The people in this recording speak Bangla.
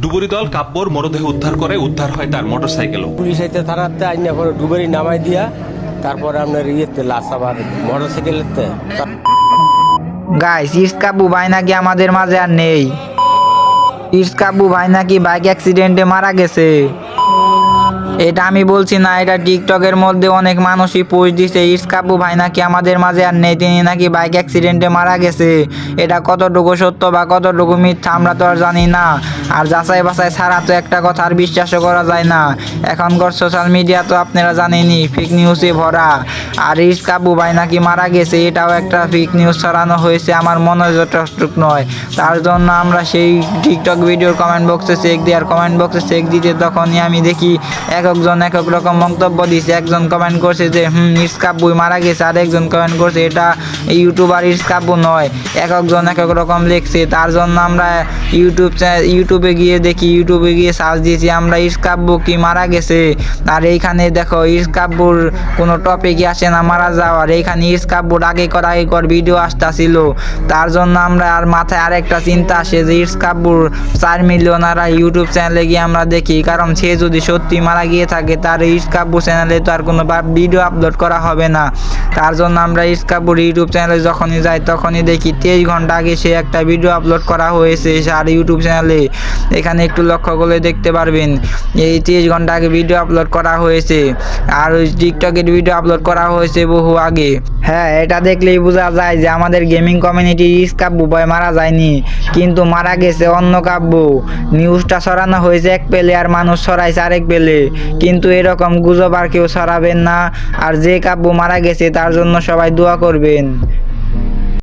ডুবুরি দল কাব্যর মরদেহ উদ্ধার করে উদ্ধার হয় তার মোটরসাইকেলও পুলিশ আইতে থানাতে আইনা পরে ডুবুরি নামাই দিয়া তারপরে আপনার ইয়েতে লাশ আবার মোটর সাইকেলেতে গাইস ইসকাবু ভাই নাকি আমাদের মাঝে আর নেই? ইসকাবু ভাই নাকি বাইক অ্যাক্সিডেন্টে মারা গেছে? এটা আমি বলছি না, এটা টিকটকের মধ্যে অনেক মানুষই পোস্ট দিছে ইসকাবু ভাই, নাকি আমাদের মাঝে আর নেই? তিনি নাকি বাইক অ্যাক্সিডেন্টে মারা গেছে। এটা কতটুকু সত্য বা কতটুকু মিথ্যা আমরা তো আর জানি না। আর যাচাই বাছাই ছাড়া তো একটা কথা আর বিশ্বাসও করা যায় না। এখনকার সোশ্যাল মিডিয়া তো আপনারা জানেনই ফেক নিউজে ভরা। আর ইসকাবু ভাই, নাকি মারা গেছে? এটাও একটা ফেক নিউজ ছড়ানো হয়েছে, আমার মনে হয় যথেষ্টক নয়। তার জন্য আমরা সেই টিকটক ভিডিওর কমেন্ট বক্সে চেক দিই, আর কমেন্ট বক্সে চেক দিতে তখনই আমি দেখি, এক একজন এক এক রকম মন্তব্য দিছে, একজন কমেন্ট করছে যে, হুম ইসকাব্বুই মারা গেছে। আর একজন কমেন্ট করছে, এটা ইউটিউবার ইসকাব্বু নয় এক একজন এক এক রকম লিখছে। তার জন্য আমরা ইউটিউব ইউটিউবে গিয়ে দেখি, ইউটিউবে গিয়ে সার্চ দিয়েছি, আমরা ইসকাব্বু কি মারা গেছে? আর এইখানে দেখো ইসকাব্বুর কোনো টপিকই আসে না, মারা যাওয়ার। এইখানে ইসকাব্বুর আগে কর আগে কর ভিডিও আসতেছিল। তার জন্য আমরা আর মাথায় আরেকটা চিন্তা আসে যে ইসকাব্বুর চার মিলিয়ন আর ইউটিউব চ্যানেলে গিয়ে আমরা দেখি, কারণ সে যদি সত্যি মারা গিয়ে থাকে। তার ইসকাব্বু চ্যানেলে তো আর কোনো ভিডিও আপলোড করা হবে না। তার জন্য আমরা ইসকাব্বুর ইউটিউব চ্যানেলে যখনই যাই তখনই দেখি, তেইশ ঘণ্টা আগে সে একটা ভিডিও আপলোড করা হয়েছে আর ইউটিউব চ্যানেলে এখানে একটু লক্ষ্য করলে দেখতে পারবেন, এই তেইশ ঘণ্টা আগে ভিডিও আপলোড করা হয়েছে। আর ওই টিকটকের ভিডিও আপলোড করা হয়েছে বহু আগে। হ্যাঁ এটা দেখলেই বোঝা যায় যে আমাদের গেমিং কমিউনিটি ইসকাব্বু বয় মারা যায়নি, কিন্তু মারা গেছে অন্য কাব্য। নিউজটা ছড়ানো হয়েছে এক পেলে আর মানুষ ছড়াইছে আরেক পেলে। কিন্তু এরকম গুজব আর কেউ ছড়াবেন না। আর যে কাব্য মারা গেছে তার জন্য সবাই দোয়া করবেন।